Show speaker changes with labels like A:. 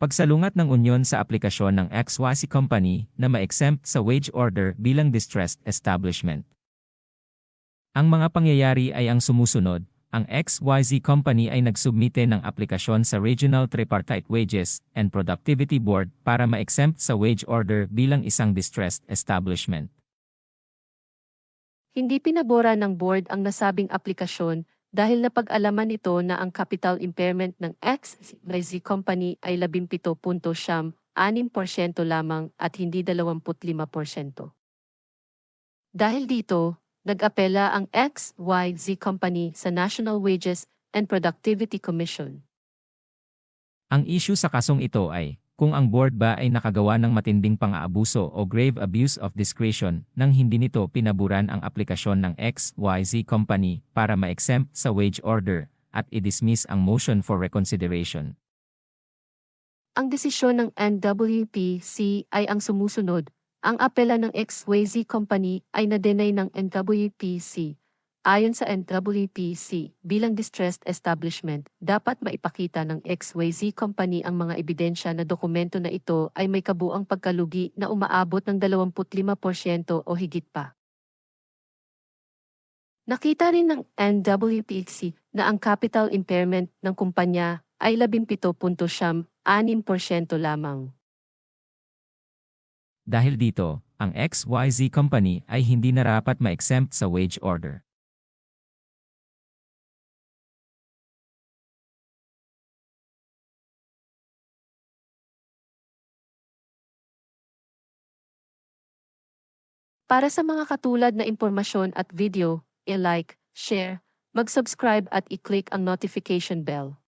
A: Pagsalungat ng Union sa aplikasyon ng XYZ Company na ma-exempt sa wage order bilang distressed establishment. Ang mga pangyayari ay ang sumusunod. Ang XYZ Company ay nagsubmite ng aplikasyon sa Regional Tripartite Wages and Productivity Board para ma-exempt sa wage order bilang isang distressed establishment.
B: Hindi pinabora ng board ang nasabing aplikasyon dahil napag-alaman ito na ang capital impairment ng XYZ Company ay 17.6% lamang at hindi 25%. Dahil dito, nag-apela ang XYZ Company sa National Wages and Productivity Commission.
A: Ang issue sa kasong ito ay, kung ang board ba ay nakagawa ng matinding pang-aabuso o grave abuse of discretion nang hindi nito pinaburan ang aplikasyon ng XYZ Company para ma-exempt sa wage order at i-dismiss ang motion for reconsideration.
B: Ang desisyon ng NWPC ay ang sumusunod. Ang apela ng XYZ Company ay na-deny ng NWPC. Ayon sa NWPC, bilang distressed establishment, dapat maipakita ng XYZ Company ang mga ebidensya na dokumento na ito ay may kabuang pagkalugi na umaabot ng 25% o higit pa. Nakita rin ng NWPC na ang capital impairment ng kumpanya ay 17.6% lamang.
A: Dahil dito, ang XYZ Company ay hindi narapat ma-exempt sa wage order.
B: Para sa mga katulad na impormasyon at video, i-like, share, mag-subscribe at i-click ang notification bell.